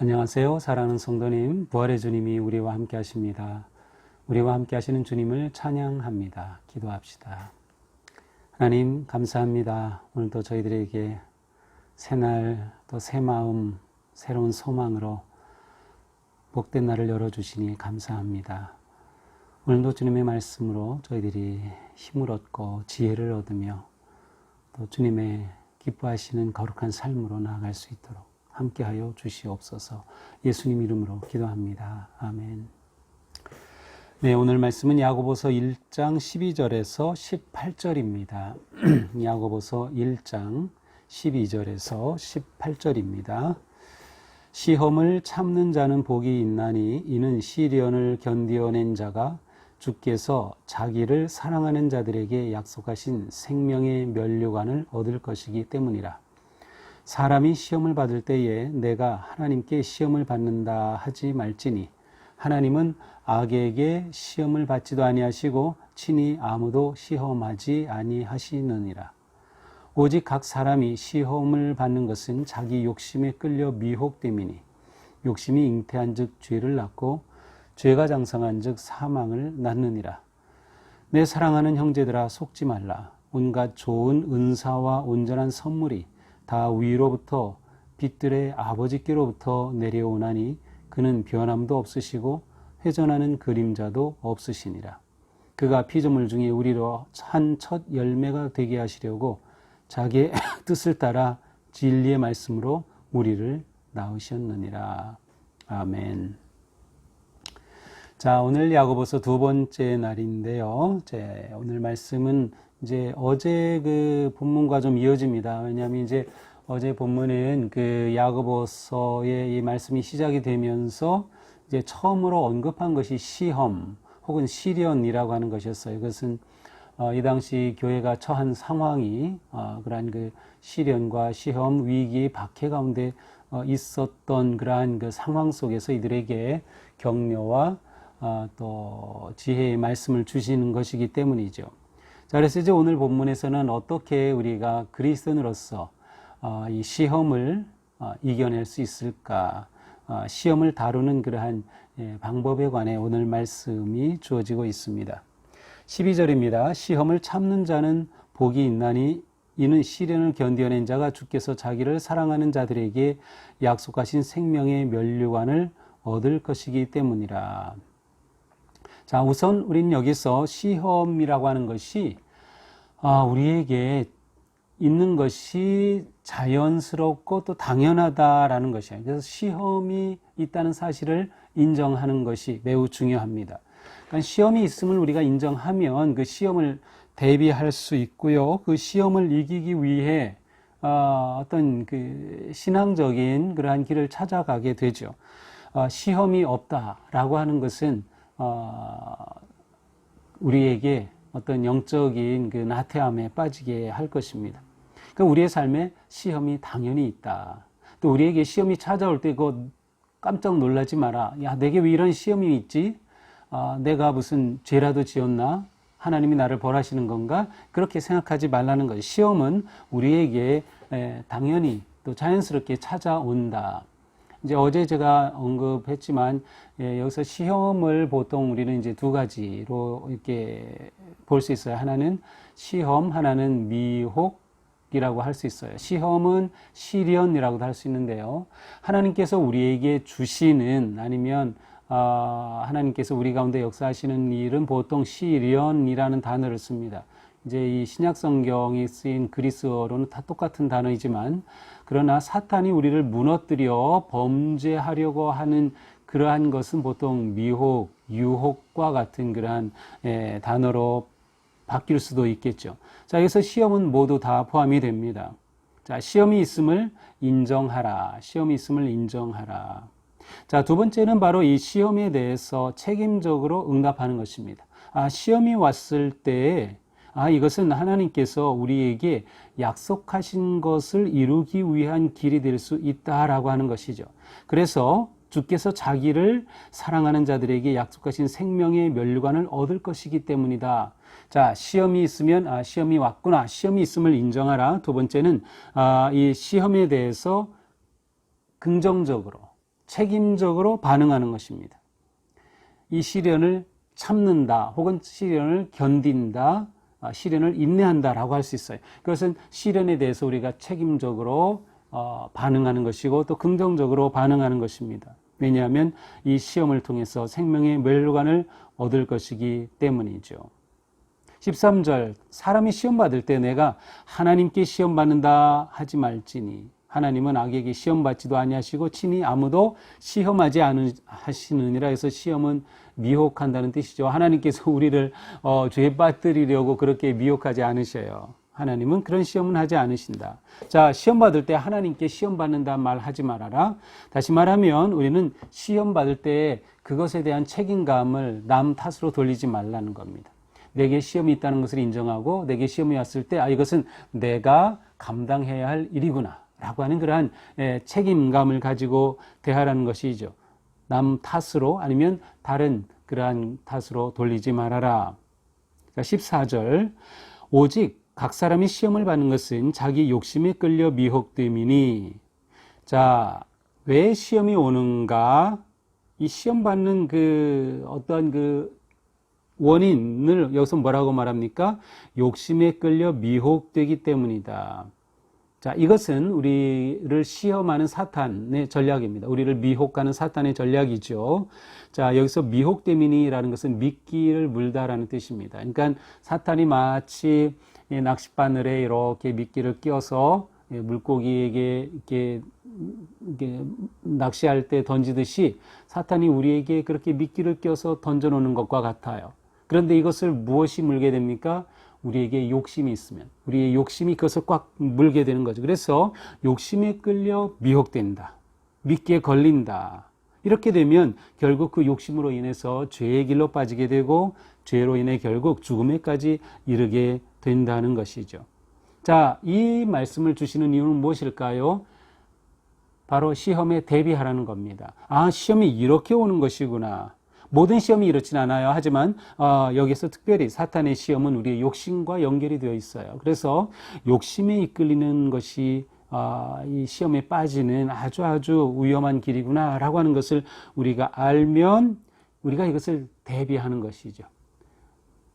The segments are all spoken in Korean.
안녕하세요. 사랑하는 성도님, 부활의 주님이 우리와 함께 하십니다. 우리와 함께 하시는 주님을 찬양합니다. 기도합시다. 하나님, 감사합니다. 오늘도 저희들에게 새날, 또 새 마음, 새로운 소망으로 복된 날을 열어주시니 감사합니다. 오늘도 주님의 말씀으로 저희들이 힘을 얻고 지혜를 얻으며 또 주님의 기뻐하시는 거룩한 삶으로 나아갈 수 있도록 함께하여 주시옵소서 예수님 이름으로 기도합니다. 아멘. 네, 오늘 말씀은 야고보서 1장 12절에서 18절입니다. 야고보서 1장 12절에서 18절입니다. 시험을 참는 자는 복이 있나니 이는 시련을 견디어낸 자가 주께서 자기를 사랑하는 자들에게 약속하신 생명의 면류관을 얻을 것이기 때문이라. 사람이 시험을 받을 때에 내가 하나님께 시험을 받는다 하지 말지니 하나님은 악에게 시험을 받지도 아니하시고 친히 아무도 시험하지 아니하시느니라. 오직 각 사람이 시험을 받는 것은 자기 욕심에 끌려 미혹됨이니 욕심이 잉태한즉 죄를 낳고 죄가 장성한즉 사망을 낳느니라. 내 사랑하는 형제들아 속지 말라. 온갖 좋은 은사와 온전한 선물이 다 위로부터 빛들의 아버지께로부터 내려오나니 그는 변함도 없으시고 회전하는 그림자도 없으시니라. 그가 피조물 중에 우리로 한 첫 열매가 되게 하시려고 자기의 뜻을 따라 진리의 말씀으로 우리를 낳으셨느니라. 아멘. 자, 오늘 야고보서 두 번째 날인데요. 이제 오늘 말씀은 이제 어제 그 본문과 좀 이어집니다. 왜냐하면 이제 어제 본문은 그 야고보서의 이 말씀이 시작이 되면서 이제 처음으로 언급한 것이 시험 혹은 시련이라고 하는 것이었어요. 그것은 어, 이 당시 교회가 처한 상황이 어, 그러한 그 시련과 시험 위기 박해 가운데 어, 있었던 그러한 그 상황 속에서 이들에게 격려와 어, 또 지혜의 말씀을 주시는 것이기 때문이죠. 자, 그래서 이제 오늘 본문에서는 어떻게 우리가 그리스도인으로서 어, 이 시험을 어, 이겨낼 수 있을까? 어, 시험을 다루는 그러한 예, 방법에 관해 오늘 말씀이 주어지고 있습니다. 12절입니다. 시험을 참는 자는 복이 있나니 이는 시련을 견뎌낸 자가 주께서 자기를 사랑하는 자들에게 약속하신 생명의 면류관을 얻을 것이기 때문이라. 자, 우선 우리는 여기서 시험이라고 하는 것이 아, 우리에게 있는 것이 자연스럽고 또 당연하다라는 것이에요. 그래서 시험이 있다는 사실을 인정하는 것이 매우 중요합니다. 그러니까 시험이 있음을 우리가 인정하면 그 시험을 대비할 수 있고요. 그 시험을 이기기 위해 어, 어떤 그 신앙적인 그러한 길을 찾아가게 되죠. 어, 시험이 없다라고 하는 것은 어, 우리에게 어떤 영적인 그 나태함에 빠지게 할 것입니다. 그러니까 우리의 삶에 시험이 당연히 있다. 또 우리에게 시험이 찾아올 때 그 깜짝 놀라지 마라. 야, 내게 왜 이런 시험이 있지? 아, 내가 무슨 죄라도 지었나? 하나님이 나를 벌하시는 건가? 그렇게 생각하지 말라는 거죠. 시험은 우리에게 에, 당연히 또 자연스럽게 찾아온다. 이제 어제 제가 언급했지만 예, 여기서 시험을 보통 우리는 이제 두 가지로 이렇게 볼 수 있어요. 하나는 시험, 하나는 미혹 이라고 할 수 있어요. 시험은 시련이라고도 할 수 있는데요. 하나님께서 우리에게 주시는 아니면 어, 하나님께서 우리 가운데 역사하시는 일은 보통 시련이라는 단어를 씁니다. 이제 이 신약 성경이 쓰인 그리스어로는 다 똑같은 단어이지만 그러나 사탄이 우리를 무너뜨려 범죄하려고 하는 그러한 것은 보통 미혹, 유혹과 같은 그러한 에, 단어로 바뀔 수도 있겠죠. 자, 여기서 시험은 모두 다 포함이 됩니다. 자, 시험이 있음을 인정하라. 시험이 있음을 인정하라. 자, 두 번째는 바로 이 시험에 대해서 책임적으로 응답하는 것입니다. 아, 시험이 왔을 때 아, 이것은 하나님께서 우리에게 약속하신 것을 이루기 위한 길이 될 수 있다라고 하는 것이죠. 그래서 주께서 자기를 사랑하는 자들에게 약속하신 생명의 면류관을 얻을 것이기 때문이다. 자, 시험이 있으면 아, 시험이 왔구나. 시험이 있음을 인정하라. 두 번째는 아, 이 시험에 대해서 긍정적으로 책임적으로 반응하는 것입니다. 이 시련을 참는다 혹은 시련을 견딘다 아, 시련을 인내한다라고 할 수 있어요. 그것은 시련에 대해서 우리가 책임적으로 어, 반응하는 것이고 또 긍정적으로 반응하는 것입니다. 왜냐하면 이 시험을 통해서 생명의 멸관을 얻을 것이기 때문이죠. 13절 사람이 시험 받을 때 내가 하나님께 시험 받는다 하지 말지니 하나님은 악에게 시험 받지도 아니하시고 친히 아무도 시험하지 않으시느니라 해서 시험은 미혹한다는 뜻이죠. 하나님께서 우리를 어, 죄 빠뜨리려고 그렇게 미혹하지 않으셔요. 하나님은 그런 시험은 하지 않으신다. 자, 시험 받을 때 하나님께 시험 받는다 말 하지 말아라. 다시 말하면 우리는 시험 받을 때 그것에 대한 책임감을 남 탓으로 돌리지 말라는 겁니다. 내게 시험이 있다는 것을 인정하고 내게 시험이 왔을 때 아, 이것은 내가 감당해야 할 일이구나. 라고 하는 그러한 예, 책임감을 가지고 대하라는 것이죠. 남 탓으로 아니면 다른 그러한 탓으로 돌리지 말아라. 14절. 오직 각 사람이 시험을 받는 것은 자기 욕심에 끌려 미혹됨이니. 자, 왜 시험이 오는가? 이 시험 받는 그 어떠한 그 원인을 여기서 뭐라고 말합니까? 욕심에 끌려 미혹되기 때문이다. 자, 이것은 우리를 시험하는 사탄의 전략입니다. 우리를 미혹하는 사탄의 전략이죠. 자, 여기서 미혹되민이라는 것은 미끼를 물다라는 뜻입니다. 그러니까 사탄이 마치 낚싯바늘에 이렇게 미끼를 끼워서 물고기에게 이렇게, 이렇게 낚시할 때 던지듯이 사탄이 우리에게 그렇게 미끼를 껴서 던져놓는 것과 같아요. 그런데 이것을 무엇이 물게 됩니까? 우리에게 욕심이 있으면 우리의 욕심이 그것을 꽉 물게 되는 거죠. 그래서 욕심에 끌려 미혹된다. 믿기에 걸린다. 이렇게 되면 결국 그 욕심으로 인해서 죄의 길로 빠지게 되고 죄로 인해 결국 죽음에까지 이르게 된다는 것이죠. 자, 이 말씀을 주시는 이유는 무엇일까요? 바로 시험에 대비하라는 겁니다. 아, 시험이 이렇게 오는 것이구나. 모든 시험이 이렇진 않아요. 하지만 어, 여기서 특별히 사탄의 시험은 우리의 욕심과 연결이 되어 있어요. 그래서 욕심에 이끌리는 것이 어, 이 시험에 빠지는 아주 아주 위험한 길이구나라고 하는 것을 우리가 알면 우리가 이것을 대비하는 것이죠.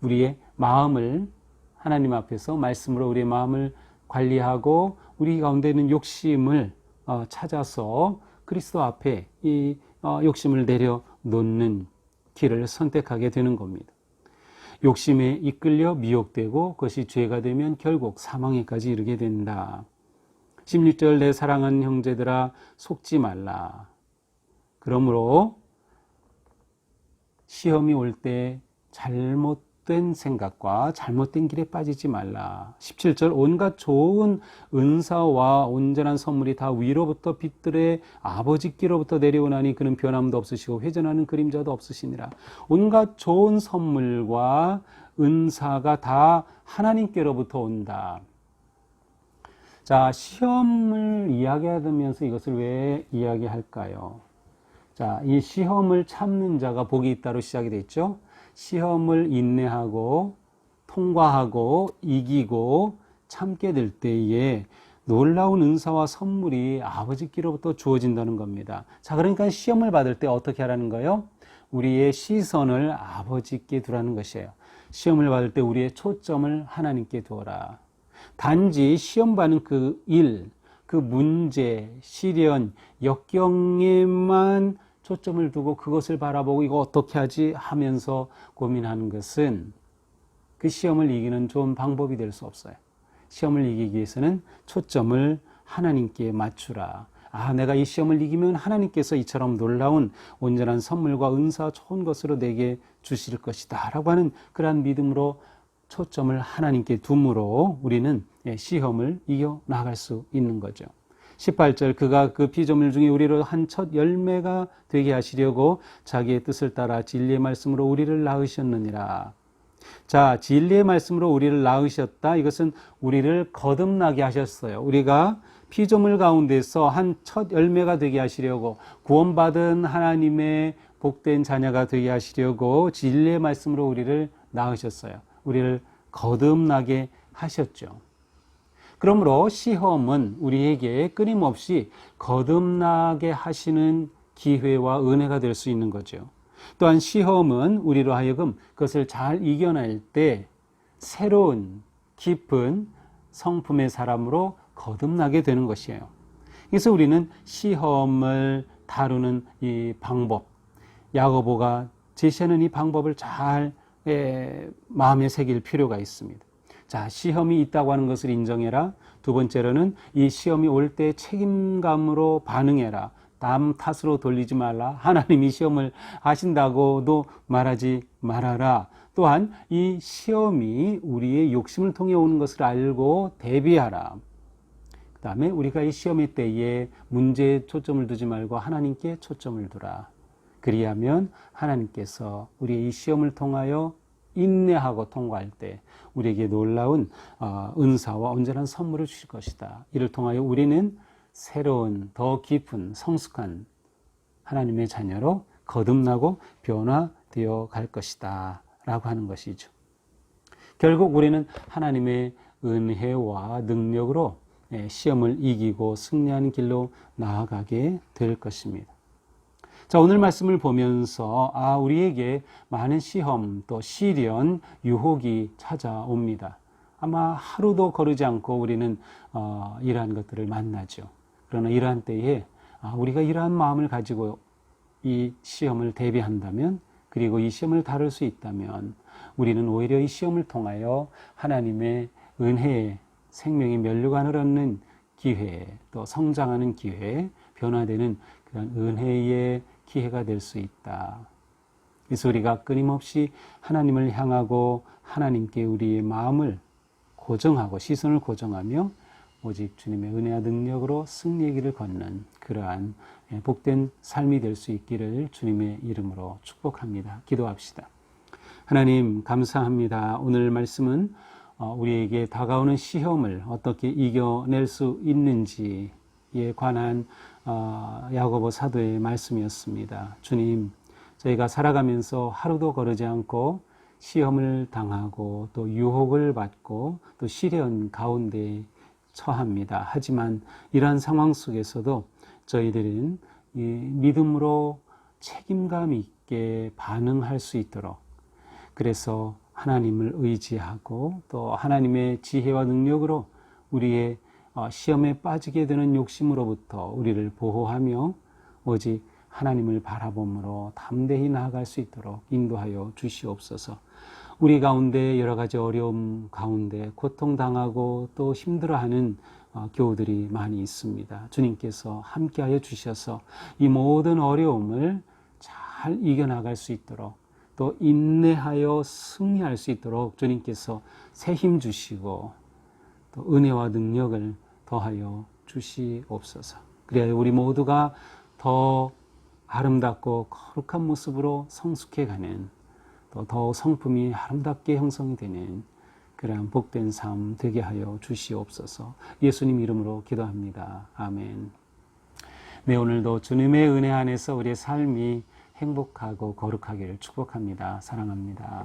우리의 마음을 하나님 앞에서 말씀으로 우리의 마음을 관리하고 우리 가운데 있는 욕심을 어, 찾아서 그리스도 앞에 이 어, 욕심을 내려놓는 길을 선택하게 되는 겁니다. 욕심에 이끌려 미혹되고 그것이 죄가 되면 결국 사망에까지 이르게 된다. 16절 내 사랑하는 형제들아 속지 말라. 그러므로 시험이 올 때 잘못 잘못 된 생각과 잘못된 길에 빠지지 말라. 17절 온갖 좋은 은사와 온전한 선물이 다 위로부터 빛들의 아버지께로부터 내려오나니 그는 변함도 없으시고 회전하는 그림자도 없으시니라. 온갖 좋은 선물과 은사가 다 하나님께로부터 온다. 자, 시험을 이야기하면서 이것을 왜 이야기할까요? 자, 이 시험을 참는 자가 복이 있다로 시작이 됐죠. 시험을 인내하고 통과하고 이기고 참게 될 때에 놀라운 은사와 선물이 아버지께로부터 주어진다는 겁니다. 자, 그러니까 시험을 받을 때 어떻게 하라는 거예요? 우리의 시선을 아버지께 두라는 것이에요. 시험을 받을 때 우리의 초점을 하나님께 두어라. 단지 시험 받는 그 일, 그 문제, 시련, 역경에만 초점을 두고 그것을 바라보고 이거 어떻게 하지 하면서 고민하는 것은 그 시험을 이기는 좋은 방법이 될 수 없어요. 시험을 이기기 위해서는 초점을 하나님께 맞추라. 아, 내가 이 시험을 이기면 하나님께서 이처럼 놀라운 온전한 선물과 은사 좋은 것으로 내게 주실 것이다. 라고 하는 그러한 믿음으로 초점을 하나님께 둠으로 우리는 예, 시험을 이겨 나갈 수 있는 거죠. 18절 그가 그 피조물 중에 우리로 한 첫 열매가 되게 하시려고 자기의 뜻을 따라 진리의 말씀으로 우리를 낳으셨느니라. 자, 진리의 말씀으로 우리를 낳으셨다. 이것은 우리를 거듭나게 하셨어요. 우리가 피조물 가운데서 한 첫 열매가 되게 하시려고 구원받은 하나님의 복된 자녀가 되게 하시려고 진리의 말씀으로 우리를 낳으셨어요. 우리를 거듭나게 하셨죠. 그러므로 시험은 우리에게 끊임없이 거듭나게 하시는 기회와 은혜가 될 수 있는 거죠. 또한 시험은 우리로 하여금 그것을 잘 이겨낼 때 새로운 깊은 성품의 사람으로 거듭나게 되는 것이에요. 그래서 우리는 시험을 다루는 이 방법, 야고보가 제시하는 이 방법을 잘 에, 마음에 새길 필요가 있습니다. 자, 시험이 있다고 하는 것을 인정해라. 두 번째로는 이 시험이 올 때 책임감으로 반응해라. 남 탓으로 돌리지 말라. 하나님이 시험을 하신다고도 말하지 말아라. 또한 이 시험이 우리의 욕심을 통해 오는 것을 알고 대비하라. 그 다음에 우리가 이 시험의 때에 문제에 초점을 두지 말고 하나님께 초점을 두라. 그리하면 하나님께서 우리의 이 시험을 통하여 인내하고 통과할 때 우리에게 놀라운 어, 은사와 온전한 선물을 주실 것이다. 이를 통하여 우리는 새로운 더 깊은 성숙한 하나님의 자녀로 거듭나고 변화되어 갈 것이다. 라고 하는 것이죠. 결국 우리는 하나님의 은혜와 능력으로 예, 시험을 이기고 승리하는 길로 나아가게 될 것입니다. 자, 오늘 말씀을 보면서, 아, 우리에게 많은 시험, 또 시련, 유혹이 찾아옵니다. 아마 하루도 거르지 않고 우리는, 어, 이러한 것들을 만나죠. 그러나 이러한 때에, 아, 우리가 이러한 마음을 가지고 이 시험을 대비한다면, 그리고 이 시험을 다룰 수 있다면, 우리는 오히려 이 시험을 통하여 하나님의 은혜의 생명의 면류관을 얻는 기회, 또 성장하는 기회, 변화되는 그런 은혜의 기회가 될 수 있다. 그래서 우리가 끊임없이 하나님을 향하고 하나님께 우리의 마음을 고정하고 시선을 고정하며 오직 주님의 은혜와 능력으로 승리의 길을 걷는 그러한 예, 복된 삶이 될 수 있기를 주님의 이름으로 축복합니다. 기도합시다. 하나님 감사합니다. 오늘 말씀은 어, 우리에게 다가오는 시험을 어떻게 이겨낼 수 있는지 에 관한 어, 야고보 사도의 말씀이었습니다. 주님, 저희가 살아가면서 하루도 거르지 않고 시험을 당하고 또 유혹을 받고 또 시련 가운데 처합니다. 하지만 이러한 상황 속에서도 저희들은 믿음으로 책임감 있게 반응할 수 있도록 그래서 하나님을 의지하고 또 하나님의 지혜와 능력으로 우리의 어, 시험에 빠지게 되는 욕심으로부터 우리를 보호하며 오직 하나님을 바라봄으로 담대히 나아갈 수 있도록 인도하여 주시옵소서. 우리 가운데 여러 가지 어려움 가운데 고통당하고 또 힘들어하는 어, 교우들이 많이 있습니다. 주님께서 함께하여 주셔서 이 모든 어려움을 잘 이겨나갈 수 있도록 또 인내하여 승리할 수 있도록 주님께서 새 힘 주시고 또 은혜와 능력을 더하여 주시옵소서. 그래야 우리 모두가 더 아름답고 거룩한 모습으로 성숙해 가는 또더 성품이 아름답게 형성이 되는 그러한 복된 삶 되게 하여 주시옵소서. 예수님 이름으로 기도합니다. 아멘. 네, 오늘도 주님의 은혜 안에서 우리의 삶이 행복하고 거룩하기를 축복합니다. 사랑합니다.